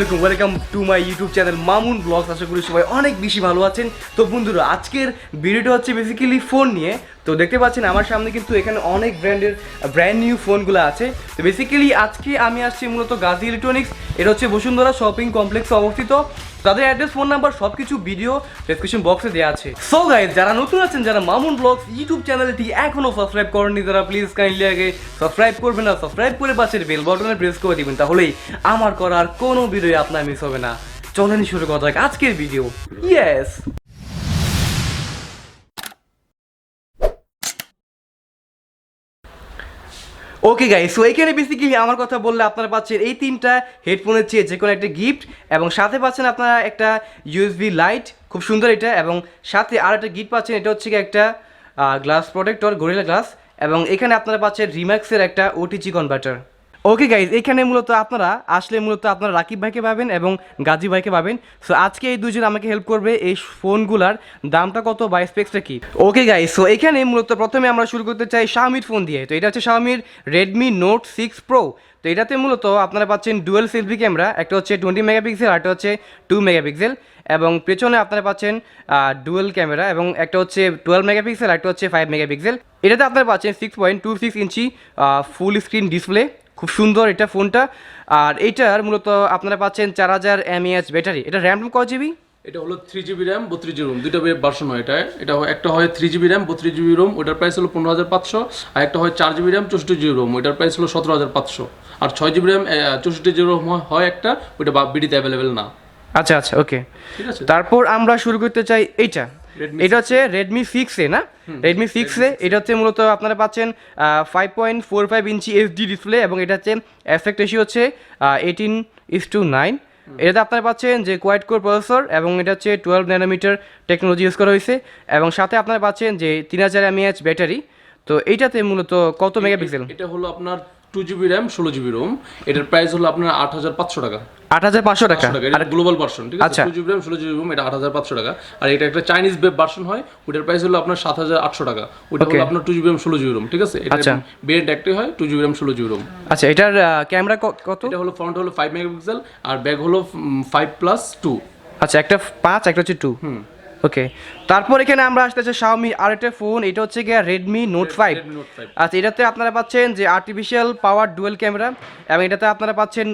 আলাইকুম welcome to my YouTube channel Mamun vlogs আশা করি সবাই অনেক বেশি ভালো আছেন। তো বন্ধুরা, আজকের ভিডিওটা হচ্ছে বেসিক্যালি ফোন নিয়ে। তো দেখতে পাচ্ছেন, আমার সামনে কিন্তু এখানে অনেক ব্র্যান্ডের ব্র্যান্ড নিউ ফোনগুলো আছে। তো বেসিক্যালি আজকে আমি আসছি মূলত গাজী ইলেকট্রনিক্স এটা হচ্ছে বসুন্ধরা শপিং কমপ্লেক্সে অবস্থিত। তাদের অ্যাড্রেস ফোন নাম্বার সব কিছু ভিডিও ডেসক্রিপশন বক্সে দেওয়া আছে। সো গাইজ যারা নতুন আছেন, যারা মামুন ব্লগস ইউটিউব চ্যানেলটি এখনও সাবস্ক্রাইব করেননি, তারা প্লিজ কাইন্ডলি আগে সাবস্ক্রাইব করবেন আর সাবস্ক্রাইব করে পাশের বেল বাটনে প্রেস করে দিবেন, তাহলেই আমার করার কোনো ভিডিও আপনার মিস হবে না। চলেন শুরু করা যাক আজকের video yes okay guy so এইখানে বেসিক্যালি আমার কথা বললে আপনারা পাচ্ছেন এই তিনটা হেডফোনের চেয়ে যে কোনো একটা গিফট এবং সাথে পাচ্ছেন আপনারা একটা ইউএসবি লাইট খুব সুন্দর এটা এবং সাথে আর একটা গিফট পাচ্ছেন, এটা হচ্ছে একটা গ্লাস প্রোটেক্টর গরিলা গ্লাস এবং এখানে আপনারা পাচ্ছেন রিম্যাক্সের একটা ওটিজি কনভার্টার ওকে গাইজ এখানে মূলত আপনারা আসলে মূলত আপনারা রাকিব ভাইকে পাবেন এবং গাজী ভাইকে পাবেন। সো আজকে এই দুজন আমাকে হেল্প করবে এই ফোনগুলার দামটা কত বা স্পেক্সটা কি? ওকে গাইজ সো এখানে মূলত প্রথমে আমরা শুরু করতে চাই শাওমির ফোন দিয়ে। তো এটা হচ্ছে শাওমির রেডমি নোট সিক্স প্রো তো এটাতে মূলত আপনারা পাচ্ছেন ডুয়েল সেলফি ক্যামেরা একটা হচ্ছে টোয়েন্টি মেগাপিক্সেল আরটা হচ্ছে টু মেগাপিক্সেল এবং পেছনে আপনারা পাচ্ছেন ডুয়েল ক্যামেরা এবং একটা হচ্ছে টুয়েলভ মেগাপিক্সেল একটা হচ্ছে ফাইভ মেগাপিক্সেল এটাতে আপনারা পাচ্ছেন six point two six inch full screen display খুব সুন্দর এটা ফোনটা। আর এইটার মূলত আপনারা পাচ্ছেন চার হাজার এমএএচ ব্যাটারি। এটা র্যাম কত জিবি এটা হলো থ্রি জিবি র্যাম বত্রিশ জিবি রোম দুইটা ভার্সন হয় এটা। এটা হয়- একটা হয় থ্রি জিবি র্যাম বত্রিশ জিবি রোম ওটার প্রাইস হলো পনেরো হাজার পাঁচশো। আর একটা হয় চার জিবি র্যাম চৌষট্টি জিবি রোম ওটার প্রাইস হলো সতেরো হাজার পাঁচশো। আর ছয় জিবি র্যাম চৌষট্টি জিবি রোম হয় একটা ওইটা বিডিতে অ্যাভেলেবেল না। আচ্ছা আচ্ছা ওকে ঠিক আছে? তারপর আমরা শুরু করতে চাই এইটা। এটা হচ্ছে রেডমি সিক্স এ না? রেডমি সিক্স এ এটা হচ্ছে মূলত আপনারা পাচ্ছেন five point four five inch HD display এবং এটা হচ্ছে অ্যাসপেক্ট রেশিও হচ্ছে এইটিন ইস টু নাইন এটাতে আপনারা পাচ্ছেন যে কোয়াইট কোর প্রসেসর এবং এটা হচ্ছে টুয়েলভ ন্যানোমিটার টেকনোলজি ইউজ করা হয়েছে এবং সাথে আপনারা পাচ্ছেন যে তিন হাজার এমএএচ ব্যাটারি তো এইটাতে মূলত কত মেগাপিক্সেল এটা হলো আপনার টু জিবি র্যাম ষোলো জিবি রোম এটার প্রাইস হলো আপনার আট হাজার পাঁচশো টাকা। আট হাজার পাঁচশো টাকা? এটা গ্লোবাল ভার্সন ঠিক আছে। টু জিবি র্যাম ষোলো জিবি রোম এটা আট হাজার পাঁচশো টাকা। আর এটা একটা চাইনিজ বেব ভার্সন হয় ওটার প্রাইস হলো আপনার সাত হাজার আটশো টাকা। ওটা হলো আপনার টু জিবি র্যাম ষোলো জিবি রোম ঠিক আছে? এটা আচ্ছা। বেড একটাই হয় টু জিবি র্যাম ষোলো জিবি রোম আচ্ছা এটার ক্যামেরা কত? এটা হলো ফ্রন্ট হলো ফাইভ মেগাপিক্সেল আর ব্যাক হলো ফাইভ প্লাস টু আচ্ছা একটা পাঁচ একটা হচ্ছে টু ওকে তারপর এখানে আমরা আসতেছে শাওমি আর একটা ফোন এটা হচ্ছে গিয়ে Redmi Note five Redmi Note 5 আচ্ছা এটাতে আপনারা পাচ্ছেন যে আর্টিফিশিয়াল পাওয়ার ডুয়েল ক্যামেরা এবং এটাতে আপনারা পাচ্ছেন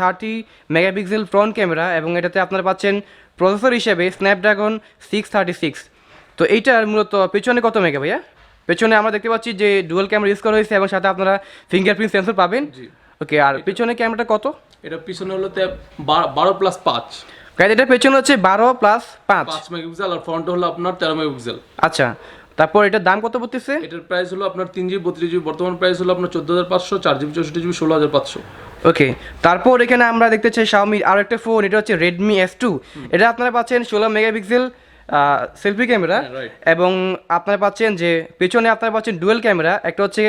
থার্টি মেগাপিক্সেল ফ্রন্ট ক্যামেরা এবং এটাতে আপনারা পাচ্ছেন প্রসেসর হিসেবে স্ন্যাপড্রাগন সিক্স থার্টি সিক্স তো এইটার মূলত পেছনে কত মেগা ভাইয়া? পেছনে আমরা দেখতে পাচ্ছি যে ডুয়েল ক্যামেরা ইউজ করা হয়েছে এবং সাথে আপনারা ফিঙ্গারপ্রিন্ট সেন্সর পাবেন। ওকে আর পেছনে ক্যামেরাটা কত? এটা পিছনে হলো বারো প্লাস পাঁচ। গাইজ এটার পেছনে হচ্ছে বারো প্লাস পাঁচ। পাঁচ মেগাপিক্সেল আর ফ্রন্ট হলো আপনার তেরো মেগাপিক্সেল। আচ্ছা তারপর এটার দাম কত পড়তেছে? এটার প্রাইস হলো আপনার তিন জিবি বত্রিশ জিবি বর্তমান প্রাইস হলো আপনার চোদ্দ হাজার পাঁচশো চার জিবি চৌষট্টি জিবি ষোলো হাজার পাঁচশো। ওকে তারপর এখানে আমরা দেখতে চাই শাওমির আর একটা ফোন এটা হচ্ছে রেডমি এস টু এটা আপনারা পাচ্ছেন ষোলো মেগাপিক্সেল সেলফি ক্যামেরা হ্যাঁ, এবং আপনারা পাচ্ছেন যে পেছনে আপনারা পাচ্ছেন ডুয়েল ক্যামেরা একটা হচ্ছে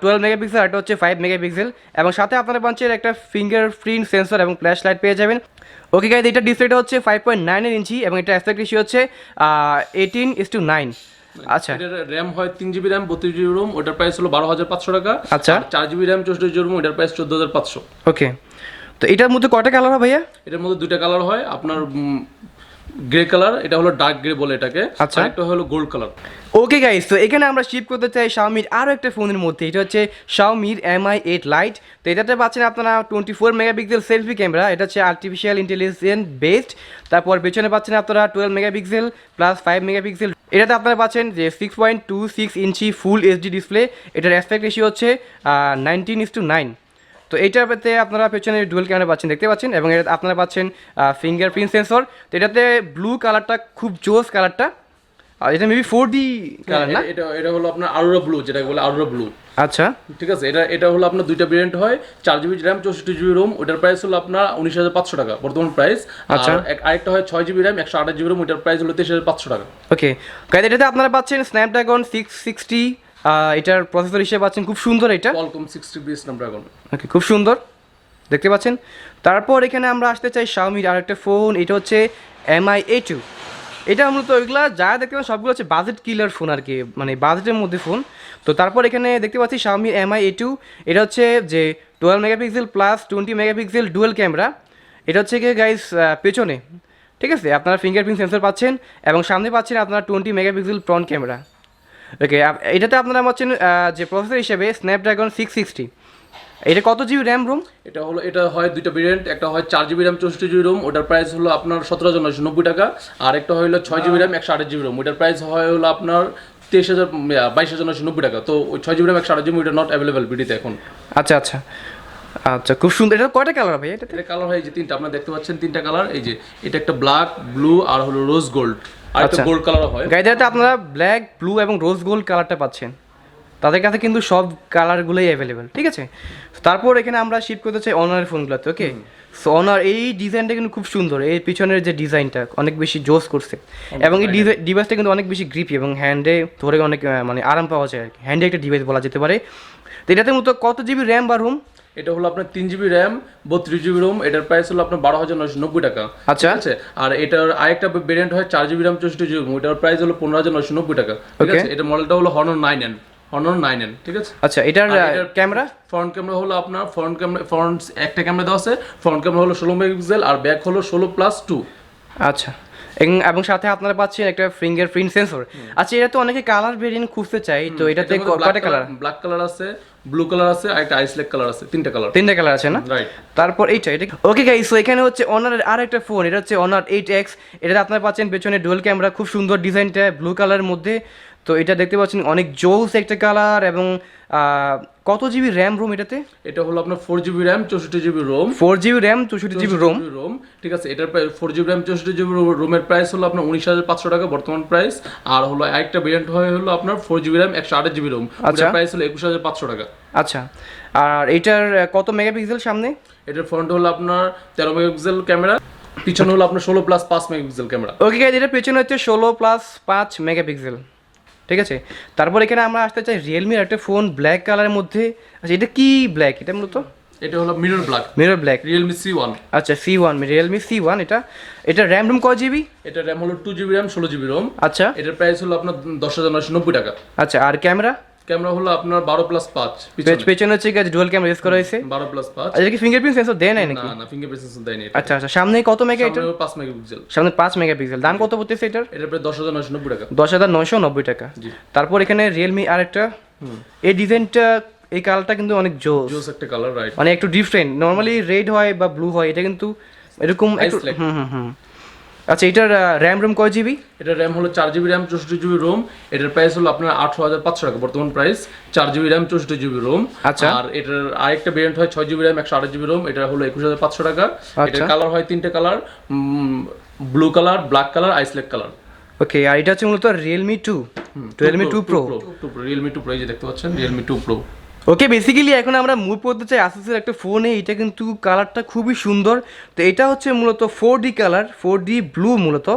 টুয়েলভ মেগাপিক্সেল একটা হচ্ছে ফাইভ মেগাপিক্সেল এবং সাথে আপনারা পাচ্ছেন একটা ফিঙ্গার প্রিন্ট সেন্সর এবং ফ্ল্যাশ লাইট পেয়ে যাবেন। ওকে গাইজ এটা ডিসপ্লেটা হচ্ছে ফাইভ পয়েন্ট নাইনের ইঞ্চি এবং এটা অ্যাসপেক্ট রেশিও হচ্ছে এইটিন ইস টু নাইন আচ্ছা। এটার র্যাম হয় তিন জিবি র্যাম বত্রিশ জিবি রোম ওটার প্রাইস হলো বারো হাজার পাঁচশো টাকা। আচ্ছা। চার জিবি র্যাম চৌষট্টি জিবি রোম ওটার প্রাইস চোদ্দ হাজার পাঁচশো। ওকে তো এটার মধ্যে কটা কালার হবে ভাইয়া? এটার মধ্যে দুইটা কালার হয় আপনার গ্রে কালার এটা হলো ডার্ক গ্রে বলে এটাকে। আচ্ছা। একটা হলো গোল্ড কালার ওকে গাইস তো এখানে আমরা শিপ করতে চাই শাওমির আরও একটা ফোনের মধ্যে। এটা হচ্ছে শাওমির এমআই এইট লাইট তো এটাতে পাচ্ছেন আপনারা twenty four megapixel selfie camera এটা হচ্ছে আর্টিফিশিয়াল ইন্টেলিজেন্স বেসড তারপর পেছনে পাচ্ছেন আপনারা twelve megapixel plus five megapixel এটাতে আপনারা পাচ্ছেন যে six point two six inch full HD display এটার অ্যাসপেক্ট রেশিও হচ্ছে নাইনটিন ইস টু নাইন তো এইটাতে আপনারা পেছনে ডুয়েল ক্যামেরা পাচ্ছেন দেখতে পাচ্ছেন? এবং এটা আপনারা পাচ্ছেন ফিঙ্গারপ্রিন্ট সেন্সর তো এটাতে ব্লু কালারটা খুব জোস কালারটা আর এটা মেবি ফোর ডি কালার না? এটা এটা হলো আপনার আরোরা ব্লু যেটাকে বলে আরোরা ব্লু আচ্ছা। ঠিক আছে এটা এটা হলো আপনার দুইটা ভেরিয়েন্ট হয় চার জিবি র্যাম চৌষট্টি জিবি রোম ওটার প্রাইস হলো আপনার উনিশ হাজার পাঁচশো টাকা বর্তমান প্রাইস আচ্ছা। আরেকটা হয় ছয় জিবি র্যাম একশো আঠাশ জিবি রোম ওটার প্রাইস হলো তেইশ হাজার পাঁচশো টাকা। ওকে গাইজ এটাতে আপনারা পাচ্ছেন স্ন্যাপড্রাগন সিক্স সিক্সটি এটার প্রসেসর হিসেবে পাচ্ছেন খুব সুন্দর এটা। Qualcomm sixty B Snapdragon okay খুব সুন্দর। দেখতে পাচ্ছেন? তারপর এখানে আমরা আসতে চাই শাওমির আরেকটা ফোন এটা হচ্ছে এমআই এ টু এটা মূলত ওইগুলা যা দেখতে পাচ্ছি সবগুলো হচ্ছে বাজেট কিলার ফোন আর কি মানে বাজেটের মধ্যে ফোন তো তারপর এখানে দেখতে পাচ্ছি শাওমি এমআই এ টু এটা হচ্ছে যে twelve megapixel plus twenty megapixel dual camera এটা হচ্ছে গিয়ে গাইস পেছনে। ঠিক আছে? আপনারা ফিঙ্গারপ্রিন্ট সেন্সর পাচ্ছেন এবং সামনে পাচ্ছেন আপনারা twenty megapixel front camera okay এটাতে আপনারা পাচ্ছেন যে প্রসেসর হিসেবে স্ন্যাপড্রাগন সিক্স সিক্সটি এটা কত জিবি র্যাম রুম? এটা হলো এটা হয় দুইটা ভেরিয়েন্ট একটা হয় চার জিবি র্যাম চৌষট্টি জিবি রোম ওটার প্রাইস হলো আপনার সতেরো হাজার নয়শো নব্বই টাকা আর একটা হলো ছয় জিবি র্যাম একশো আঠাশ জিবি রোম ওটার প্রাইস হয় হলো আপনার তেইশ হাজার বাইশ হাজার নয়শো নব্বই টাকা। তো ওই ছয় জিবি র্যাম একশো আঠাশ জিবি ওটা নট অ্যাভেলেবেল বিডিতে এখন। আচ্ছা আচ্ছা। আচ্ছা খুব সুন্দর। এটা কয়টা কালার ভাই এটা কালার হয় যে তিনটা আপনারা দেখতে পাচ্ছেন তিনটা কালার এই যে এটা একটা ব্ল্যাক ব্লু আর হলো রোজ গোল্ড আর একটা আচ্ছা। গোল্ড কালার হয়। গাইডাতে আপনারা ব্ল্যাক ব্লু এবং রোজ গোল্ড কালারটা পাচ্ছেন। তাদের কাছে কিন্তু সব কালারগুলোই অ্যাভেলেবেল ঠিক আছে? তারপর এখানে আমরা শিফট করতে চাই অনারের ফোনগুলোতে ওকে সো অনার এই ডিজাইনটা কিন্তু খুব সুন্দর এই পিছনের যে ডিজাইনটা অনেক বেশি জোস করছে। এবং এই ডিভাইসটা কিন্তু অনেক বেশি গ্রিপি এবং হ্যান্ডে ধরে অনেক মানে আরাম পাওয়া যায় আর কি। হ্যান্ডে একটা ডিভাইস বলা যেতে পারে। তো এটাতে মূলত কত জিবি র্যাম বা রুম এটা হলো আপনার তিন জিবি র্যাম বত্রিশ জিবি রোম এটার প্রাইস হলো আপনার বারো হাজার নয়শো নব্বই টাকা আচ্ছা। আছে? আর এটার আরেকটা ভেরিয়েন্ট হয় চার জিবি র্যাম চৌষট্টি জিবি রোম এটার প্রাইস হলো পনেরো হাজার নয়শো নব্বই টাকা ঠিক. আছে? এটা মডেলটা হলো Honor nine N Honor nine N ঠিক আছে? আচ্ছা এটার ক্যামেরা? ফ্রন্ট ক্যামেরা হলো আপনার ফ্রন্ট ক্যামেরা ফ্রন্ট একটা ক্যামেরা দেওয়া আছে ফ্রন্ট ক্যামেরা হলো ষোলো মেগাপিক্সেল আর ব্যাক হলো ষোলো প্লাস টু আচ্ছা এবং- সাথে আপনারা পাচ্ছেন একটা ফিঙ্গার প্রিন্ট সেন্সর আচ্ছা এটা তো অনেকে কালার ভেরিয়েন্ট খুঁজতে চাই তো এটাতে কয়টা কালার ব্ল্যাক কালার আছে ব্লু কালার আছে আর একটা আইসলেক কালার আছে তিনটা কালার তিনটা কালার আছে না? রাইট তারপর এইটা এটা ওকে গাইস সো এখানে হচ্ছে অনারের আর একটা ফোন এটা হচ্ছে অনার এইট এক্স এটাতে আপনারা পাচ্ছেন পেছনে ডুয়েল ক্যামেরা খুব সুন্দর ডিজাইনটা ব্লু কালারের মধ্যে। তো এটা দেখতে পাচ্ছেন অনেক জোস একটা কালার এবং কত জিবি র্যাম রোম এটাতে? এটা হলো আপনার ফোর জিবি র্যাম চৌষট্টি GB ROM four GB RAM চৌষট্টি জিবি রোম রোম ঠিক আছে এটার প্রাইস ফোর জিবি র্যাম চৌষট্টি জিবি রোমের প্রাইস হলো আপনার উনিশ হাজার পাঁচশো টাকা বর্তমান প্রাইস আর হলো আরেকটা ভেরিয়েন্ট হয় হলো আপনার ফোর জিবি র্যাম একশো আঠাশ জিবি রোম আচ্ছা। প্রাইস হলো একুশ হাজার পাঁচশো টাকা। আচ্ছা আর এটার কত মেগাপিক্সেল সামনে? এটার ফ্রন্ট হলো আপনার তেরো মেগাপিক্সেল ক্যামেরা পিছনে হলো আপনার ষোলো প্লাস পাঁচ মেগাপিক্সেল ক্যামেরা ওকে এটা পেছনে হচ্ছে ষোলো প্লাস পাঁচ মেগাপিক্সেল ঠিক আছে? তারপর এখানে আমরা আসতে চাই রিয়েলমির একটা ফোন ব্ল্যাক কালারের মধ্যে। আচ্ছা এটা কি ব্ল্যাক এটা মূলত? এটা হলো mirror black mirror black Realme C one আচ্ছা C one Realme C one এটা। এটা র্যাম রুম কয় জিবি এটা র্যাম হলো টু জিবি র্যাম ষোলো জিবি রোম আচ্ছা। এটার প্রাইস হলো আপনার দশ হাজার নশো নব্বই টাকা। আচ্ছা আর ক্যামেরা ক্যামেরা হলো আপনার বারো প্লাস পাঁচ পেছনে। হচ্ছে গেছে ডুয়াল ক্যামেরা ইউজ করা হয়েছে? বারো প্লাস পাঁচ। আচ্ছা কি ফিঙ্গারপ্রিন্ট সেন্সর দেয় নাই নাকি? না না ফিঙ্গার প্রিন্ট দেয়নি এটা। আচ্ছা আচ্ছা সামনে কত মেগা এটা? সামনে হলো পাঁচ মেগাপিক্সেল সামনে পাঁচ মেগাপিক্সেল দাম কত পড়তেছে এটার? এটার প্রায় দশ হাজার নয়শো নব্বই টাকা। দশ হাজার নয়শো নব্বই টাকা। জি। তারপর এখানে রিয়েলমি আর একটা এই ডিজাইনটা এই কালারটা কিন্তু অনেক জোস। জোস একটা কালার রাইট মানে একটু ডিফারেন্ট নর্মালি রেড হয় বা ব্লু হয় এটা কিন্তু এরকম একটু হুম হুম হুম। আচ্ছা এটার র্যাম রুম কয় জিবি এটার র্যাম হলো চার জিবি র্যাম চৌষট্টি জিবি রোম এটার প্রাইস হলো আপনার আঠারো হাজার পাঁচশো টাকা বর্তমান প্রাইস চার জিবি র্যাম চৌষট্টি জিবি রোম আচ্ছা। আর এটার আরেকটা ভেরিয়েন্ট হয় ছয় জিবি র্যাম একশো আঠাশ জিবি রোম এটা হলো একুশ হাজার পাঁচশো টাকা। আচ্ছা। এটার কালার হয় তিনটে colour blue colour black colour ice lake colour okay আর এটা হচ্ছে মূলত Realme two Realme two Pro Realme two Pro এই যে দেখতে পাচ্ছেন Realme two Pro okay basically এখন আমরা মুভ করতে চাই আসুসের একটা ফোনে এটা কিন্তু কালারটা খুবই সুন্দর। তো এটা হচ্ছে মূলত four D colour four D blue মূলত।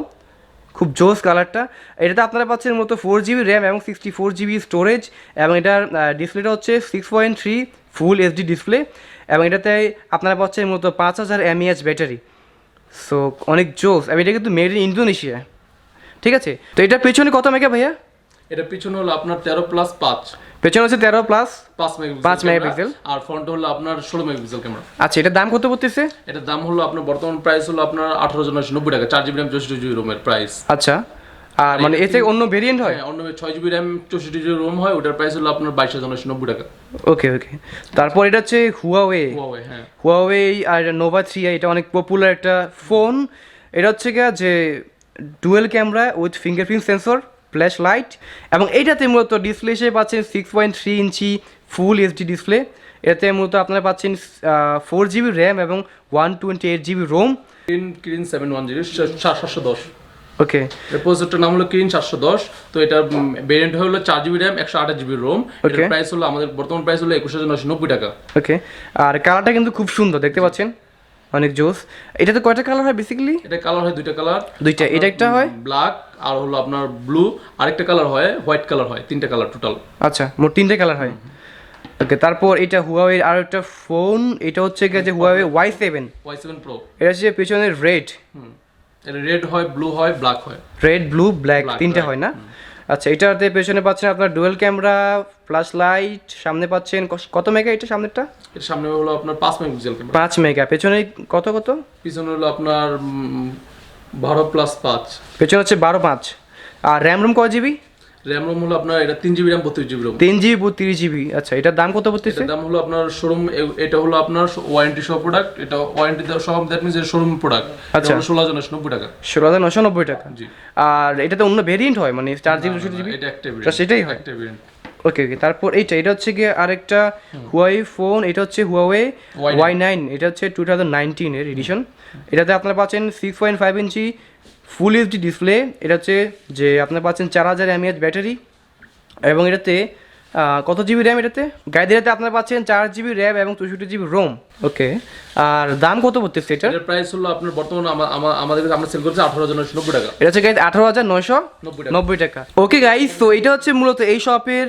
খুব জোস কালারটা এটাতে আপনারা পাচ্ছেন মূলত ফোর জিবি র্যাম এবং সিক্সটি ফোর জিবি স্টোরেজ এবং এটার ডিসপ্লেটা হচ্ছে six point three full HD display এবং এটাতে আপনারা পাচ্ছেন মূলত পাঁচ হাজার এমএএচ ব্যাটারি সো অনেক জোস। এবং এটা কিন্তু মেড ইন ইন্দোনেশিয়া ঠিক আছে? তো এটার পেছনে কত মেগা ভাইয়া? এটা পিছনে হলো আপনার তেরো প্লাস পাঁচ। পেছনে হচ্ছে তেরো প্লাস পাঁচ মেগাপিক্সেল পাঁচ মেগাপিক্সেল আর ফ্রন্ট হলো আপনার ষোলো মেগাপিক্সেল ক্যামেরা আচ্ছা এটার দাম কত পড়তেছে? এটার দাম হলো আপনার বর্তমান প্রাইস হলো আপনার আঠারো হাজার নয়শো নব্বই টাকা চার জিবি র্যাম চৌষট্টি জিবি রোমের প্রাইস আচ্ছা আর মানে এতে অন্য ভেরিয়েন্ট হয়? হ্যাঁ অন্য ছয় জিবি র্যাম চৌষট্টি জিবি রোম হয় ওটার প্রাইস হলো আপনার বাইশ হাজার নয়শো নব্বই টাকা। ওকে ওকে তারপর এটা হচ্ছে হুয়াওয়ে Huawei, হ্যাঁ। হুয়াওয়ে আর নোভা থ্রি এটা অনেক পপুলার একটা ফোন এটা হচ্ছে গিয়া যে dual camera with fingerprint sensor flash light এবং এইটাতে মূলত ডিসপ্লে হিসেবে পাচ্ছেন six point three inch full HD display এতে মূলত আপনারা পাচ্ছেন ফোর জিবি র্যাম এবং one twenty eight GB ROM ক্রিন ক্রিন সেভেন ওয়ান জিরো সাতশো দশ। ওকে এর প্রসেসরটার নাম হলো ক্রিন সাতশো দশ। তো এটা ভেরিয়েন্ট হলো চার জিবি র্যাম একশো আঠাশ জিবি রোম এটার. প্রাইস হলো আমাদের বর্তমান প্রাইস হলো একুশ হাজার নয়শো নব্বই টাকা। ওকে আর কালারটা কিন্তু খুব সুন্দর দেখতে পাচ্ছেন? অনেক জোস। এটাতে কয়টা কালার হয় বেসিক্যালি এটা কালার হয় দুইটা কালার দুইটা। এটা একটা হয়? ব্ল্যাক আর হলো আপনার ব্লু আরেকটা কালার হয় হোয়াইট কালার হয় তিনটা কালার টোটাল আচ্ছা মোট তিনটে কালার হয়। ওকে তারপর এটা হুয়াওয়ে আর একটা ফোন এটা হচ্ছে গিয়ে যে Huawei Y seven Y seven Pro এটা হচ্ছে পেছনে রেড এটা রেড হয় ব্লু হয় ব্ল্যাক হয়। রেড ব্লু ব্ল্যাক তিনটে হয় না? আচ্ছা এটাতে পেছনে পাচ্ছেন আপনার ডুয়েল ক্যামেরা ফ্ল্যাশ লাইট সামনে পাচ্ছেন কত মেগা এটা সামনেরটা? এর সামনে হলো আপনার পাঁচ মেগাপিক্সেল ক্যামেরা পাঁচ মেগা পেছনে কত কত? পিছনে হলো আপনার বারো প্লাস পাঁচ। পেছনে হচ্ছে বারো পাঁচ। আর র্যাম রুম কয় জিবি র্যাম রোম হলো আপনার এটা তিন জিবি র্যাম বত্রিশ জিবি রোম তিন জিবি বত্রিশ জিবি আচ্ছা এটার দাম কত পড়তেছে এটার দাম হলো আপনার শোরুম এটা হলো আপনার ওয়ারেন্টি সহ প্রোডাক্ট এটা ওয়ারেন্টি সহ দ্যাট মিনস শোরুম প্রোডাক্ট আচ্ছা। ষোলো হাজার নশো নব্বই টাকা। ষোলো হাজার নশো নব্বই টাকা। জি। আর এটাতে অন্য ভেরিয়েন্ট হয় মানে চার জিবি দুশো জিবি এটা একটা তা সেটাই হয়। একটা variant। ওকে ওকে তারপর এইটা এটা হচ্ছে গিয়ে আরেকটা হুয়াই ফোন এটা হচ্ছে হুয়াওয়ে ওয়াই নাইন এটা হচ্ছে টু থাউজেন্ড নাইনটিনের এডিশন এটাতে আপনারা পাচ্ছেন six point five inch full HD display এটা হচ্ছে যে আপনারা পাচ্ছেন চার হাজার এমএএচ ব্যাটারি এবং এটাতে কত জিবি র্যাম এটাতে? গাইডেরাতে আপনারা পাচ্ছেন চার জিবি র্যাম এবং চৌষট্টি জিবি রোম ওকে আর দাম কত পড়তেছে এটা প্রাইস হলো আপনার বর্তমানে আমা- আমা- আমাদের কাছে আমরা সেল করছি আঠারো হাজার নশো নব্বই টাকা। এটা হচ্ছে গাইড আঠারো হাজার নয়শো নব্বই টাকা। নব্বই টাকা। ওকে গাইস তো এটা হচ্ছে মূলত এই শপের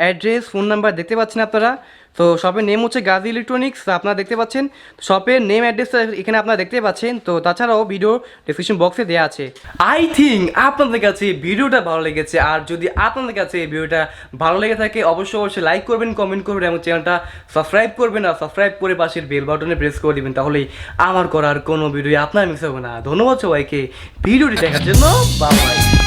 অ্যাড্রেস, ফোন নাম্বার দেখতে পাচ্ছেন আপনারা। তো শপের নেম হচ্ছে গাজী ইলেকট্রনিক্স আপনারা দেখতে পাচ্ছেন। শপের নেম অ্যাড্রেসটা এখানে আপনারা দেখতে পাচ্ছেন। তো তাছাড়াও ভিডিও ডিসক্রিপশন বক্সে দেওয়া আছে। আই থিঙ্ক আপনাদের কাছে ভিডিওটা ভালো লেগেছে। আর যদি আপনাদের কাছে ভিডিওটা ভালো লেগে থাকে, অবশ্যই অবশ্যই লাইক করবেন কমেন্ট করবেন এবং চ্যানেলটা সাবস্ক্রাইব করবেন আর সাবস্ক্রাইব করে পাশের বেল বাটনে প্রেস করে দিবেন। তাহলেই আমার করার কোনো ভিডিও আপনার মিস হবে না। ধন্যবাদ সবাইকে। ভিডিওটি দেখার জন্য বাবাই